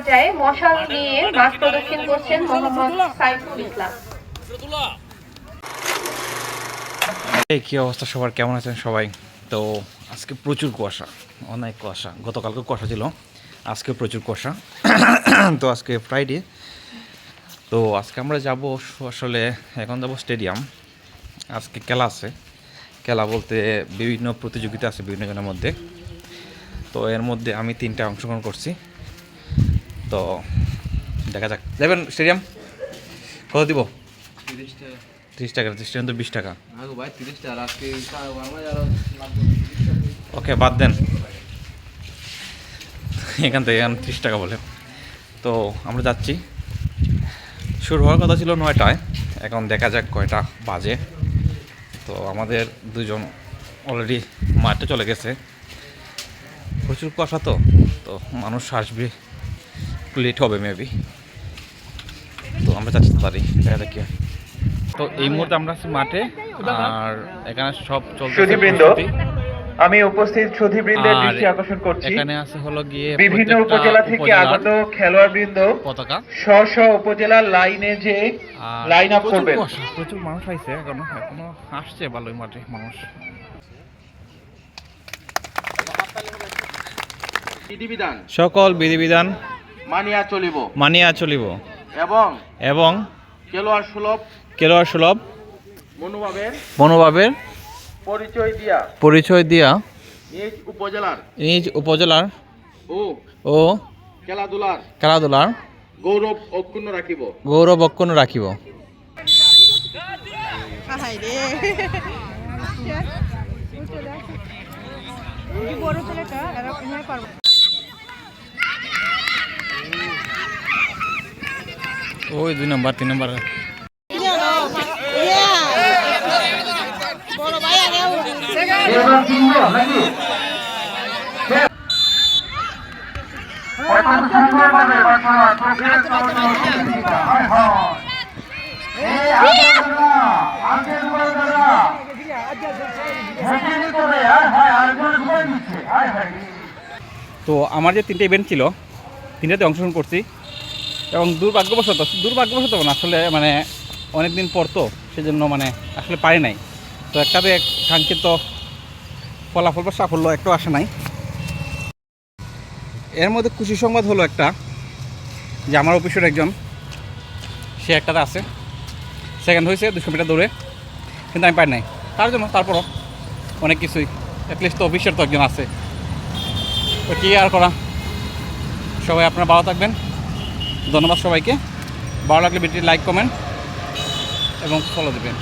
পর্যায়ে মশাল নিয়ে মাঠ প্রদক্ষিণ করছেন মোহাম্মদ সাইফুল ইসলাম। এই কী অবস্থা সবার? কেমন আছেন সবাই? তো আজকে প্রচুর কুয়াশা, অনেক কুয়াশা। গতকালকে কুয়াশা ছিল, আজকে প্রচুর কুয়াশা। তো আজকে ফ্রাইডে তো আজকে আমরা যাব আসলে, এখন যাব স্টেডিয়াম আজকে খেলা আছে। খেলা বলতে বিভিন্ন প্রতিযোগিতা আছে বিভিন্ন জনের মধ্যে। তো এর মধ্যে আমি তিনটা অংশগ্রহণ করছি। তো দেখা যাক। যাবেন স্টেডিয়াম? কত দিব? তিরিশ টাকা ত্রিশ টাকা তো বিশ টাকা ওকে বাদ দেন। এখান থেকে এখন ত্রিশ টাকা বলে। তো আমরা যাচ্ছি। শুরু হওয়ার কথা ছিল নয়টায়। এখন দেখা যাক কয়টা বাজে। তো আমাদের দুজন অলরেডি মাঠে চলে গেছে। প্রচুর কুয়াশা তো। তো মানুষ আসবে। একটু লেট হবে মেবি তো আমরা যাচ্ছি তাড়াতাড়ি দেখা যাক কি তো এই মুহূর্তে আমরা আছি মাঠে আর এখানে সব চলছে আমি উপস্থিত সুধীবৃন্দের দৃষ্টি আকর্ষণ করছি। এখানে আছে হলো গিয়ে বিভিন্ন উপজেলা থেকে আগত খেলোয়াড়বৃন্দ পতাকা। স্ব স্ব উপজেলার লাইনে যে লাইন আপ প্রচুর করবেন। প্রচুর মানুষ আইছে এখনও এখনও আসছে ভালোই মাঠে মানুষ। সকল বিধিবিধান মানিয়া চলিব। মানিয়া চলিব। এবং এবং খেলোয়াড় সুলভ খেলোয়াড় সুলভ মনোভাবের মনোভাবের পরিচয় দিয়া। পরিচয় দিয়া নিজ উপজেলার নিজ উপজেলার ও ও খেলাধুলার খেলাধুলার গৌরব অক্ষুণ্ণ রাখিব। গৌরব অক্ষুণ্ণ রাখিব। বড় ছেলেটা ওই দুই নম্বর তিন নম্বর। তো আমার যে তিনটে ইভেন্ট ছিল তিনটাতে অংশগ্রহণ করছি। এবং দুর্ভাগ্যবশত দুর্ভাগ্যবশত না, আসলে মানে অনেক দিন পর তো, সেজন্য মানে আসলে পারি নাই। তো একটাতে এক কাঙ্ক্ষিত ফলাফল বা সাফল্য একটু আসে নাই। এর মধ্যে খুশি সংবাদ হলো একটা, যে আমার অফিসের একজন, সে একটাতে আছে। সেকেন্ড হয়েছে দুশো মিটার দৌড়ে, কিন্তু আমি পাই নাই। তার জন্য, তারপরও অনেক কিছুই অ্যাটলিস্ট তো অফিসের তো একজন আছে। তো কী আর করা? সবাই আপনারা ভালো থাকবেন। ধন্যবাদ সবাইকে। ভালো লাগলে ভিডিওটি লাইক কমেন্ট এবং ফলো দেবেন।